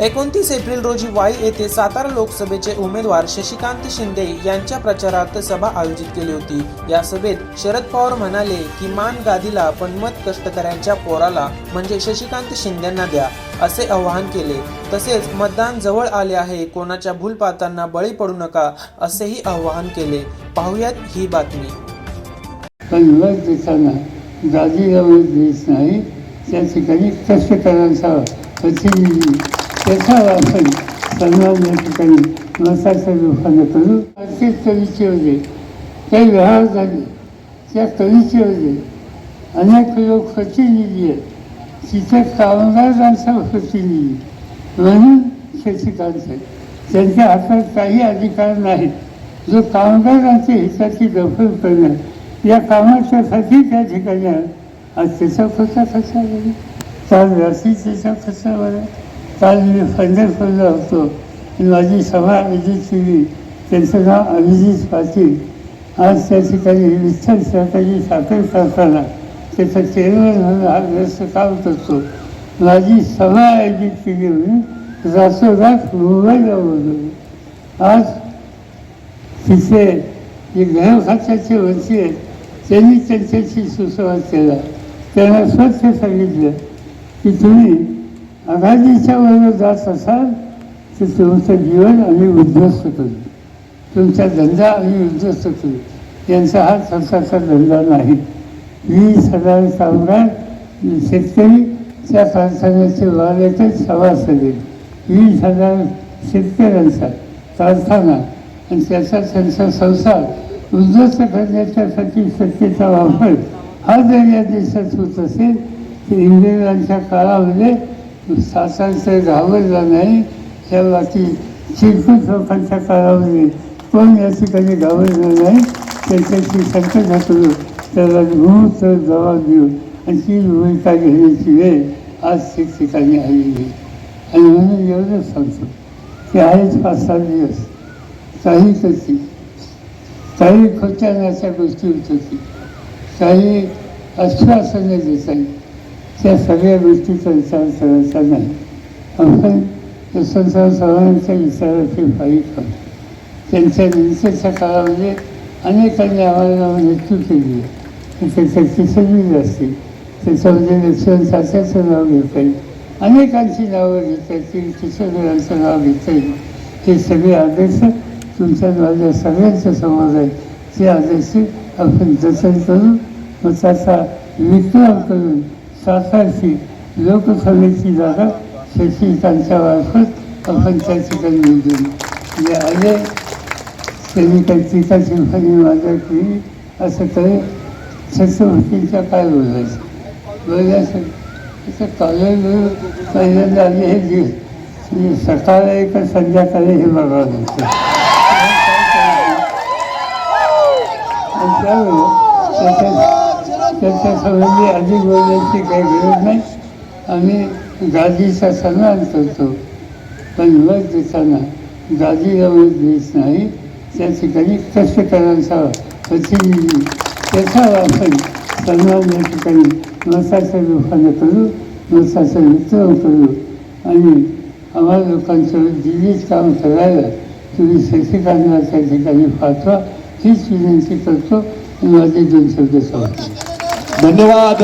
एकोणतीस एप्रिल रोजी वाई येथे सातारा लोकसभेचे उमेदवार शशिकांत शिंदे यांच्या प्रचारार्थ सभा आयोजित केली होती. या सभेत शरद पवार म्हणाले की मान गादीला पण मत कष्टकऱ्यांच्या पोराला म्हणजे शशिकांत शिंदेंना द्या असे आवाहन केले. तसेच मतदान जवळ आले आहे कोणाच्या भूलपातांना बळी पडू नका असेही आवाहन केले. पाहुयात ही बातमी. पण मत देताना गादीला देत नाही. त्या ठिकाणी कष्टकऱ्यांचा प्रतिनिधी त्याचा आपण सन्मान या ठिकाणी मताच्या रूपाने करू ते कवीचे होते ते व्यवहार झाले. त्या कवीचे होते अनेक लोक प्रतिनिधी आहेत. तिथे कामगारांचा प्रतिनिधी म्हणून शशिकांत आहे त्यांच्या हातात काही अधिकार नाहीत. जो कामगारांच्या हिताची दखल करणार या कामाच्यासाठी त्या ठिकाणी आहे. आज त्याचा कसा कसा बरं काल रात्री त्याचा कसा काल मी पंढरपूरला होतो. माझी सभा आयोजित केली त्यांचं नाव अभिजित पाटील. आज त्या ठिकाणी विठ्ठल सहकारी साखर कारखाना त्याचा चेअरमन म्हणून हा व्यस्त काम करतो. माझी सभा आयोजित केली म्हणून रातोरात मुंबईला बोलवली आज तिथे जे गृहखात्याचे वरती आहेत त्यांनी त्यांच्याशी सुसंवाद केला. त्यांना स्वच्छ सांगितलं की तुम्ही आघाडीच्या वरून जात असाल तर तुमचं जीवन आम्ही उद्ध्वस्त करू. तुमचा धंदा आम्ही उद्ध्वस्त करू. यांचा हा सरकारचा धंदा नाही. वीस हजार कामगार शेतकरी त्या कारखान्याचे मालकच सभासद आहेत वीस हजार शेतकऱ्यांचा कारखाना आणि त्याचा त्यांचा संसार उद्ध्वस्त करण्याच्यासाठी शक्तीचा वापर हा जर या देशात होत असेल तर इंग्रजांच्या काळामध्ये स्वातंत्र्य घाबरलं नाही या बाकी चिरकुट लोकांच्या काळामध्ये कोण या ठिकाणी घाबरलं नाही त्याच्याशी संकट करू त्याला भूत जबाब देऊ. आणि ती भूमिका घेण्याची वेळ आज ठिकठिकाणी आलेली आहे. आणि म्हणून एवढंच सांगतो की आहेच पाच सात दिवस. काही कशी काही खोट्या नाच्या गोष्टी होत होती. काही आश्वासने देत आहे त्या सगळ्या गोष्टीचा विचार करायचा नाही. आपण यशवंतराव चव्हाणांच्या विचाराची पाहिजे त्यांच्या नंतरच्या काळामध्ये अनेकांनी आम्हाला मृत्यू केली आहे त्याच्या किसली असतील त्याच्यामध्ये यशवंत साच्याचं नाव घेता येईल. अनेकांची नावं घेता येतील. किशोरांचं नाव घेता येईल. हे सगळे आदर्श तुमच्या माझ्या सगळ्यांच्या समोर आहे ते आदर्श आपण जतन करू मग त्याचा विक्रम करून सातारची लोकसभेची जागा शशिकांच्या मार्फत आपण त्या ठिकाणी निवडून म्हणजे आले त्यांनी काही टीका शिवसेने माझ्या केली असं काही छत्रपतींच्या काय बोलायचं. बोलायचं. त्याचं कॉलेज पहिल्यांदा आले हे दिवस म्हणजे सकाळ आहे का संध्याकाळी हे बघावं लागतं आणि त्यामुळे त्याच्या त्याच्यासंबंधी अधिक बोलण्याची काही गरज नाही. आम्ही गादीचा सन्मान करतो. पण मत देताना गादीला मत देत नाही. त्या ठिकाणी कष्टकऱ्यांचा प्रतिनिधी त्याचा आपण सन्मान या ठिकाणी मताच्या लोकांना करू मताचं वितरण करू. आणि आम्हाला लोकांचं दिल्लीत काम करायला तुम्ही शशिकांना त्या ठिकाणी पाठवा हीच विनंती करतो. माझे दोन शब्द सांगतो धन्यवाद